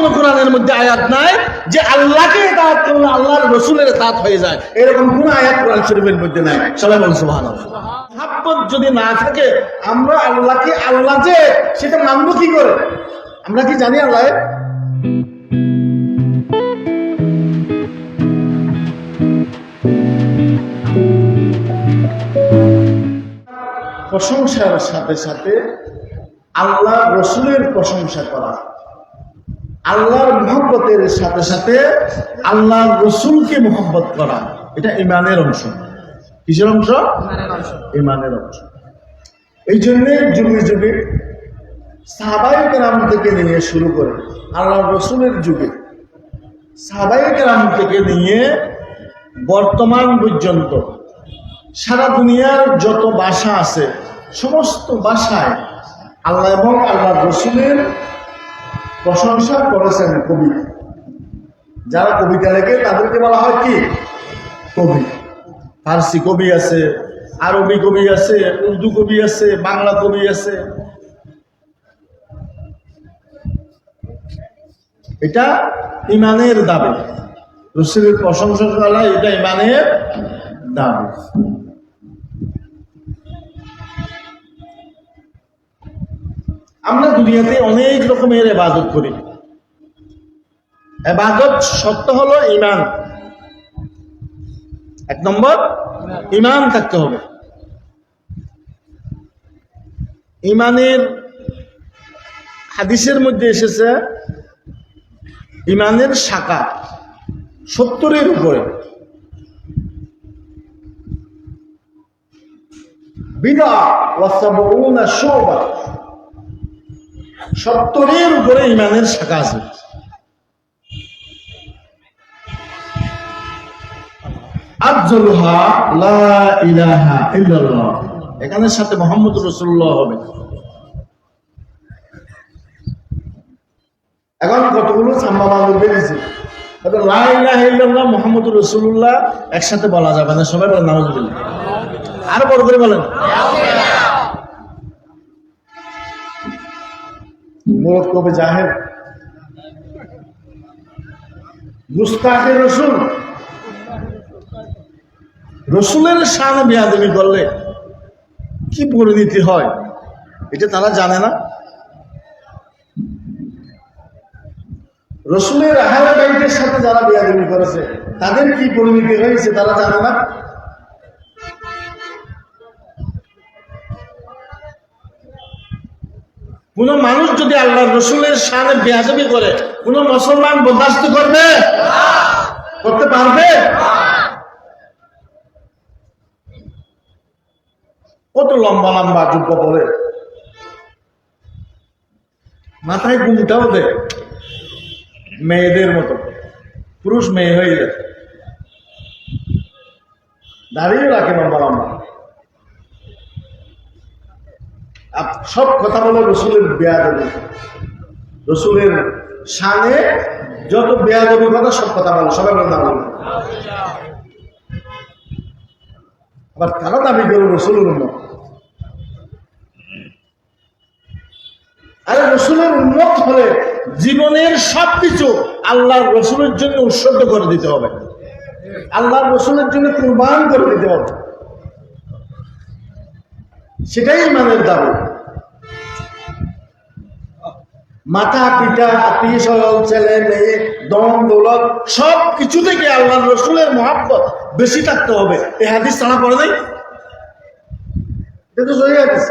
কোন কোরআনের মধ্যে আয়াত নাই যে আল্লাহকে তাঁত করলে আল্লাহর রসুলের তাঁত হয়ে যায়। এরকম কোন আয়াত কোরআন শরীফের মধ্যে নাই। সবাই বলুন সুবহান মহাব্বত যদি না থাকে, আমরা আল্লাহকে আল্লাহ যে, সেটা মানবো কি করে? আমরা কি জানি আল্লাহ? প্রশংসার সাথে সাথে আল্লাহ রসুলের প্রশংসা করা। আল্লাহর মোহব্বতের সাথে সাথে আল্লাহ রসুলকে মোহব্বত করা। এটা ইমানের অংশ। কিসের অংশ? ইমানের অংশ। এই জন্যে যুগে যুগে সাহাবাই কেরাম থেকে নিয়ে শুরু করে আল্লাহ রসুলের যুগে সাহাবাই কেরাম থেকে নিয়ে বর্তমান পর্যন্ত সারা দুনিয়ার যত বাসা আছে সমস্ত ভাষায় আল্লাহ এবং আল্লাহ রসুলের প্রশংসা করেছেন কবি। যারা কবিতা লেখে, তাদেরকে বলা হয় কি? কবি। ফার্সি কবি আছে, আরবি কবি আছে, উর্দু কবি আছে, বাংলা কবি আছে। এটা ইমানের দাবি। রসুলের প্রশংসা করা এটা ইমানের দাবি। আমরা দুনিয়াতে অনেক রকমের এবাদত করি। এবাদত সত্য হলো ইমান এক নম্বর ইমান থাকতে হবে। ইমানের হাদিসের মধ্যে এসেছে ইমানের শাখা সত্তরের উপরে। বিদা ওয়াসাবউনা সত্তরের উপরে ইমানের শাখা আছে। এখানের সাথে মোহাম্মদ রসুল্লাহ হবে। এখন কতগুলো মোহাম্মদ রসুল্লাহ একসাথে বলা যাবে না, সবাই বলেন নামাজুবিল্লাহ আরও বড় করে বলেন। মোরক কবে জাহের মুস্তাকে রসুল। রসুলের সামনে বিয়াদবি করলে কি পরিণতি হয়? এটা তারা জানে না। রসুলের আহারা বাইটের সাথে যারা বিয়াদবি করেছে, তাদের কি পরিণতি হয়েছে তারা জানে না। কোন মানুষ যদি আল্লাহ রসুলের সামনে বেয়াজবি করে, কোন মুসলমান বরদাস্ত করবে? করতে পারবে? কত লম্বা লম্বা যুব্য বলে। মাথায় ঘুমটাও দেয় মেয়েদের মতো পুরুষ মেয়ে হয়ে যায় দাঁড়িয়ে রাখে লম্বা লম্বা। সব কথা বলে রসুলের বেয়াদবি। রসুলের সানে যত বেয়াদবি কথা সব কথা বলে, সবাই বলে না বলে। আবার তারা দাবি করে রসুলের উন্মত আরে রসুলের উন্মত হলে জীবনের সবকিছু আল্লাহর রসুলের জন্য উৎসর্গ করে দিতে হবে। আল্লাহর রসুলের জন্য কুরবান করে দিতে হবে। সেটাই ইমানের দাবি। মাথা পিতা, আত্মীয় স্বজন, ছেলে, মেয়ে, দম, দৌলত সব কিছু থেকে আল্লাহ রসুলের মহাব্বত বেশি থাকতে হবে। এই হাদিস ছাড়া পড়ে নাই? এটা তো সহি হাদিস।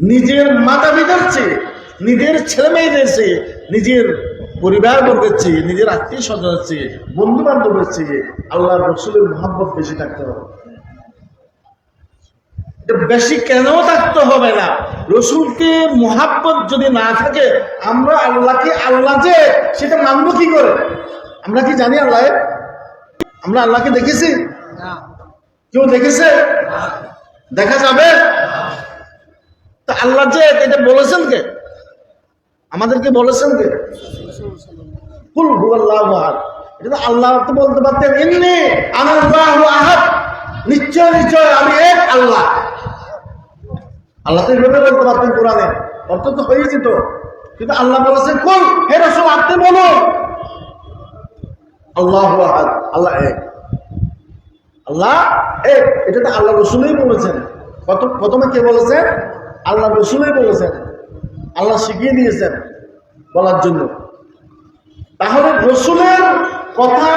নিজের মাতা পিতার চেয়ে, নিজের ছেলে মেয়েদের চেয়ে, নিজের পরিবার বর্গের চেয়ে, নিজের আত্মীয় স্বজনের চেয়ে বন্ধু বান্ধবের চেয়ে আল্লাহ রসুলের মহাব্বত বেশি থাকতে হবে। বেশি কেন থাকতে হবে না? রসুলকে মোহাব্বত যদি না থাকে আমরা আল্লাহকে আল্লাহ যে সেটা মানবো কি করে? আমরা কি জানি আল্লাহ? আমরা আল্লাহকে দেখেছি? কেউ দেখেছে? দেখা যাবে? তা আল্লাহ যে এটা বলেছেন কে? আমাদেরকে বলেছেন কে? কুল হুয়াল্লাহু আহাদ। এটা তো আল্লাহ তো বলতে পারতেন আনাল্লাহু আহাদ। নিশ্চয় নিশ্চয় আমি আল্লাহ। আল্লাহ তো এইভাবে বলতে পারতেন কোরআনে। অর্থ তো হয়ে যেত কিন্তু আল্লাহ বলেছে কোন হে রসুল, আপনি বলুন। আল্লাহ আল্লাহ এক। আল্লাহ এক, এটা তো আল্লাহ রসুলই বলেছেন। প্রথমে কে বলেছেন? আল্লাহ রসুলই বলেছেন। আল্লাহ শিখিয়ে দিয়েছেন বলার জন্য। তাহলে রসুলের কথা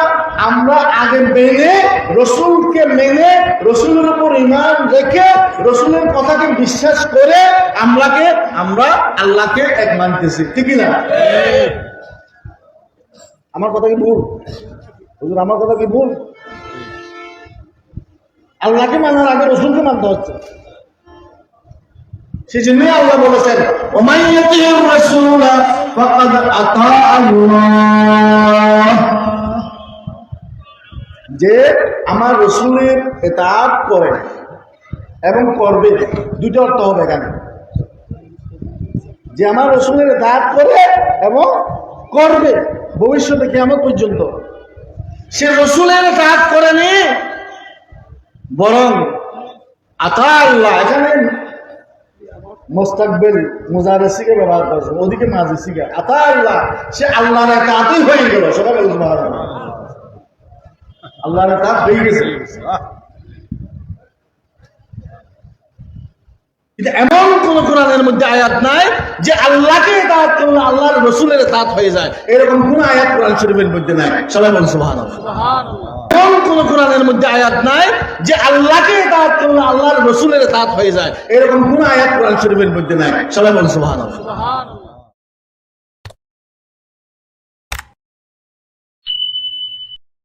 আমরা আগে মেনে, রসুলকে মেনে, রসুলের উপর ইমান রেখে, রসুলের কথাকে বিশ্বাস করে আমরাকে আমরা আল্লাহকে এক মানতেছি। ঠিকই না আমার কথা কি ভুল? হুজুর, আমার কথা কি ভুল? আল্লাহকে মানার আগে রসুলকে মানতে হচ্ছে। সেই জন্যই আল্লাহ বলেছেন, ওমাইয়াতির রাসূল ফাকাদ আতা আল্লাহ। যে আমার রসুলের এতাত করে এবং করবে দুইটা অর্থ হবে এখানে। যে আমার রসুলের এতাত করে এবং করবে ভবিষ্যতে কেমন পর্যন্ত। সে রসুলের কাজ করেনি বরং আতা আল্লাহ, এখানে মোস্তাকবেল মুজারেসিকে ব্যবহার করেছে, ওদিকে মাজিসিকে আতা আল্লাহ, সে আল্লাহর কাতই হয়ে গেল। সকালে আল্লাহর কাত হয়ে গেছে। কিন্তু এমন কোন কোরআনের মধ্যে আয়াত নাই যে আল্লাহকে দাঁত করলে আল্লাহর রসুলের দাঁত হয়ে যায়। এরকম কোন আয়াত কোরআন শরীফের মধ্যে নাই। সবাই বলছে ভালো এমন কোন কোরআনের মধ্যে আয়াত নাই যে আল্লাহকে দাঁত করলে আল্লাহর রসুলের দাঁত হয়ে যায়। এরকম কোন আয়াত কোরআন শরীফের মধ্যে নাই। সবাই বলছে ভালো